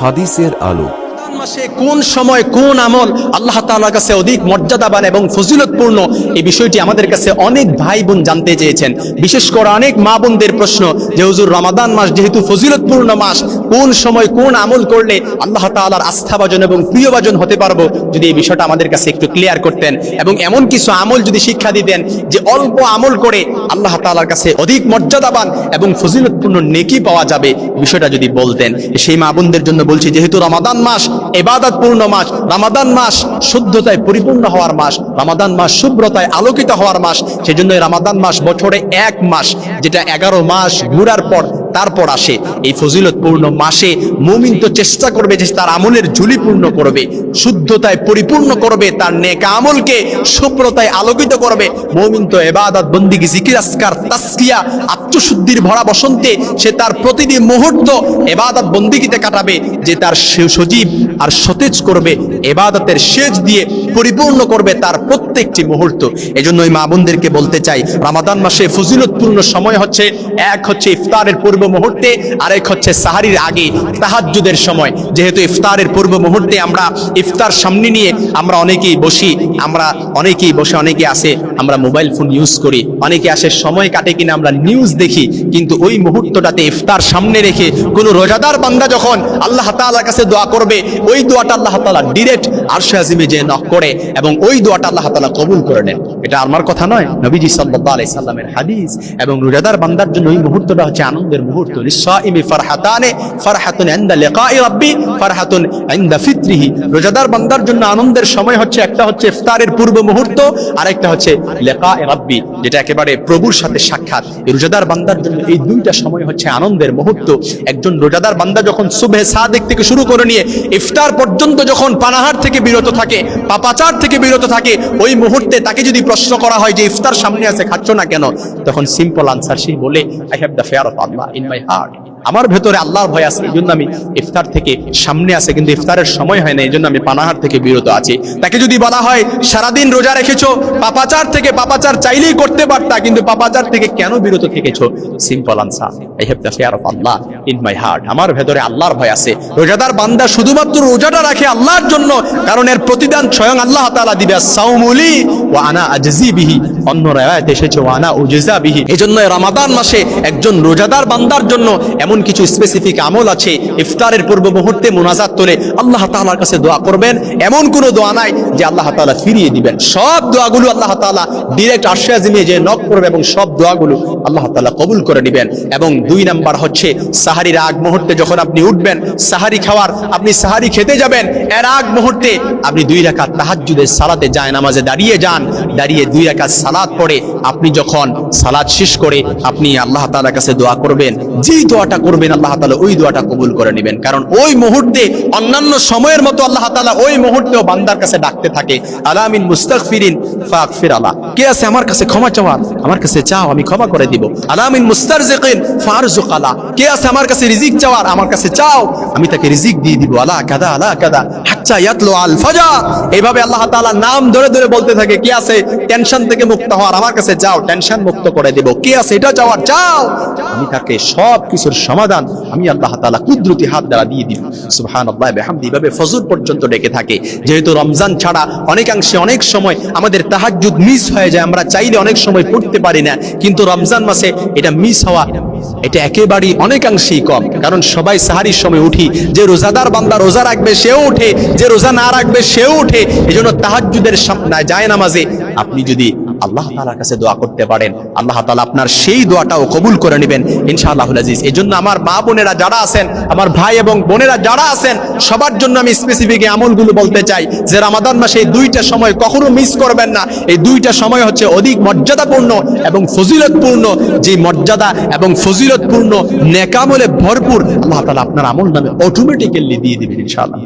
হাদিসের আলো। রমজান মাসে কোন সময় কোন আমল আল্লাহ তাআলার কাছে অধিক মর্যাদাবান এবং ফজিলতপূর্ণ, এই বিষয়টি আমাদের কাছে অনেক ভাই বোন জানতে চেয়েছেন। বিশেষ করে অনেক মা বোনদের প্রশ্ন যে, হুজুর, রমাদান মাস যেহেতু ফজিলতপূর্ণ মাস, কোন সময় কোন আমল করলে আল্লাহ তাআলার আস্থাভাজন এবং প্রিয়ভাজন হতে পারব? যদি এই বিষয়টা আমাদের কাছে একটু ক্লিয়ার করতেন। এবং এমন কিছু আমল যদি শিক্ষা দিতেন যে, অল্প আমল করে আল্লাহ তাআলার কাছে অধিক মর্যাদাবান এবং ফজিলতপূর্ণ নেকি পাওয়া যাবে, বিষয়টা যদি বলতেন। সেই মা বোনদের জন্য বলছি, যেহেতু রমাদান মাস এবাদতপূর্ণ মাস, রামাদান মাস শুদ্ধতায় পরিপূর্ণ হওয়ার মাস, রামাদান মাস শুভ্রতায় আলোকিত হওয়ার মাস সেজন্য রামাদান মাস বছরে এক মাস, যেটা এগারো মাস ঘুরার পর তারপর আসে। এই ফজিলতপূর্ণ মাসে মুমিন তো চেষ্টা করবে যে তার আমলের ঝুলি পূর্ণ করবে, শুদ্ধতায় পরিপূর্ণ করবে, তার নেকা আমলকে শুভ্রতায় আলোকিত করবে। মুমিন তো এবাদত বন্দিগি জিকির আসকার তাসকিয়া আত্মশুদ্ধির ভরা বসন্তে সে তার প্রতিটি মুহূর্ত এবাদত বন্দিগিতে কাটাবে, যে তার সজীব আর সতেজ করবে এবাদতের শেষ দিয়ে পরিপূর্ণ করবে তার প্রত্যেকটি মুহূর্ত। এজন্য ওই মা বোনদেরকে বলতে চাই, রামাদান মাসে ফজিলতপূর্ণ সময় হচ্ছে, এক হচ্ছে ইফতারের পূর্ব মুহূর্তে আরেক হচ্ছে সাহারির আগে তাহাজ্জুদের সময়। যেহেতু ইফতারের পূর্ব মুহূর্তে আমরা ইফতার সামনে নিয়ে আমরা অনেকেই বসি, আমরা অনেকেই বসে, অনেকে আসে, আমরা মোবাইল ফোন ইউজ করি, অনেকে আসে, সময় কাটে কিনা আমরা নিউজ দেখি, কিন্তু ওই মুহূর্তটাতে ইফতার সামনে রেখে কোন রোজাদার বান্দা যখন আল্লাহ তাআলার কাছে দোয়া করবে, ওই দোয়াটা আল্লাহ তালা ডিরেক্ট আরশে আজিমে যে নক করে এবং ওই দোয়াটা আল্লাহ তালা কবুল করে নেন। এটা আমার কথা নয়, নবীজি সাল্লাল্লাহু আলাইহি সাল্লামের হাদিস এবং রোজাদার বান্দার জন্য ওই মুহূর্তটা হচ্ছে আনন্দের আনন্দের সময় হচ্ছে, একটা হচ্ছে ইফতারের পূর্ব মুহূর্ত আর একটা হচ্ছে লিকাই রাব্বি যেটা একেবারে প্রভুর সাথে সাক্ষাৎ। রোজাদার বান্দার জন্য এই দুইটা সময় হচ্ছে আনন্দের মুহূর্ত। একজন রোজাদার বান্দা যখন সুবহে সাদিক থেকে শুরু করে নিয়ে ইফতার পর্যন্ত যখন পানাহার থেকে বিরত থাকে, পাপাচার থেকে বিরত থাকে, ওই মুহূর্তে তাকে যদি প্রশ্ন করা হয় যে ইফতার সামনে আছে, খাচ্ছ না কেন? তখন সিম্পল আনসার সে বলে I have the fear of Allah in my heart আমার ভেতরে আল্লাহর ভয় আছে, এই জন্য আমি ইফতার থেকে সামনে আছে, কিন্তু ইফতারের সময় হয় না, এই জন্য আমি পানাহার থেকে বিরত আছি। তাকে যদি বলা হয়, সারাদিন রোজা রেখেছো, পাপাচার থেকে পাপাচার চাইলেই করতে পারতা, কিন্তু পাপাচার থেকে কেন বিরত থেকেছো? Simple answer I have the fear of Allah in my heart আমার ভেতরে আল্লাহর ভয় আছে। রোজাদার বান্দা শুধুমাত্র রোজাটা রাখে আল্লাহর জন্য, কারণ এর প্রতিদান স্বয়ং আল্লাহ তাআলা দিবে সাউমুলি ওয়া আনা বিহি। অন্য রায়াত এসেছে, ওয়া আনা উজজা বিহি। এজন্য রমাদান মাসে একজন রোজাদার বান্দার জন্য এমন কিছু স্পেসিফিক আমল আছে, ইফতারের পূর্ব মুহূর্তে মুনাজাত তোলে আল্লাহ তাআলার কাছে দোয়া করবেন। এমন কোনো দোয়া নাই যে আল্লাহ তাআলা ফিরিয়ে দিবেন। সব দোয়াগুলো আল্লাহ তাআলা ডিরেক্ট আরশে আজিমে যে নক করবে এবং সব দোয়াগুলো আল্লাহ তাআলা কবুল করে নেবেন। এবং দুই নাম্বার হচ্ছে, সাহারির আগ মুহূর্তে যখন আপনি উঠবেন, সাহারি খাওয়ার, আপনি সাহারি খেতে যাবেন, এর আগ মুহূর্তে আপনি দুই রাকাত তাহাজ্জুদের সালাতে যায় নামাজে দাঁড়িয়ে যান, দাঁড়িয়ে দুই রাকাত সালাদ পড়ে, আপনি যখন সালাদ শেষ করে আপনি আল্লাহ তাআলার কাছে দোয়া করবেন, যেই দোয়াটা করবেন, আল্লাহ তালা ওই দোয়াটা কবুল করে নেবেন। কারণ ওই মুহূর্তে, অন্যান্য সময়ের মতো আল্লাহ তালা ওই মুহূর্তেও বান্দার কাছে ডাকতে থাকে। আলামিন মুস্তাগফিরিন ফাগফির আলা। কে আছে আমার কাছে ক্ষমা চাওয়ার? আমার কাছে চাও, আমি ক্ষমা করে দিব। আলামিন মুস্তার মুস্তারজিকিন ফারজুক আলা কে আছে আমার কাছে রিজিক চাওয়ার? আমার কাছে চাও, আমি তাকে রিজিক দিয়ে দিব। আলা কাদা আলা কাদা। এইভাবে আল্লাহ নাম ধরে ধরে বলতে থাকে, কে আছে? টেনশন থেকে মুক্ত হওয়ার আমার কাছে যাও, টেনশন মুক্ত করে কে আছে? এটা চাওয়ার চাও আমি তাকে সব কিছুর সমাধান আমি আল্লাহ তাআলা কুদরতি হাত দ্বারা দিয়ে দিব। পর্যন্ত ডেকে থাকে। যেহেতু রমজান ছাড়া অনেকাংশে অনেক সময় আমাদের তাহাজ্জুদ মিস হয়ে যায়, আমরা চাইলে অনেক সময় পড়তে পারি না। কিন্তু রমজান মাসে এটা মিস হওয়া এটা একেবারেই অনেকাংশেই কম, কারণ সবাই সাহারির সময় উঠি, যে রোজাদার বান্দা রোজা রাখবে সেও উঠে, যে রোজা না রাখবে সেও উঠে এই জন্য তাহাজ্জুদের যায় নামাজে। আপনি যদি আল্লাহ তাআলার কাছে দোয়া করতে পারেন। আল্লাহ তাআলা আপনার সেই দোয়াটাও কবুল করে নেবেন, ইনশাআল্লাহুল আজিজ। এই জন্য আমার মা বোনেরা যারা আছেন, আমার ভাই এবং বোনেরা যারা আছেন, সবার জন্য আমি স্পেসিফিক আমলগুলো বলতে চাই যে রামাদান মাসে এই দুইটা সময় কখনো মিস করবেন না। এই দুইটা সময় হচ্ছে অধিক মর্যাদাপূর্ণ এবং ফজিলতপূর্ণ। যে মর্যাদা এবং ফজিলতপূর্ণ নেকামলে ভরপুর, আল্লাহ তাআলা আপনার আমল নামে অটোমেটিক্যালি দিয়ে দিবেন, ইনশাআল্লাহ।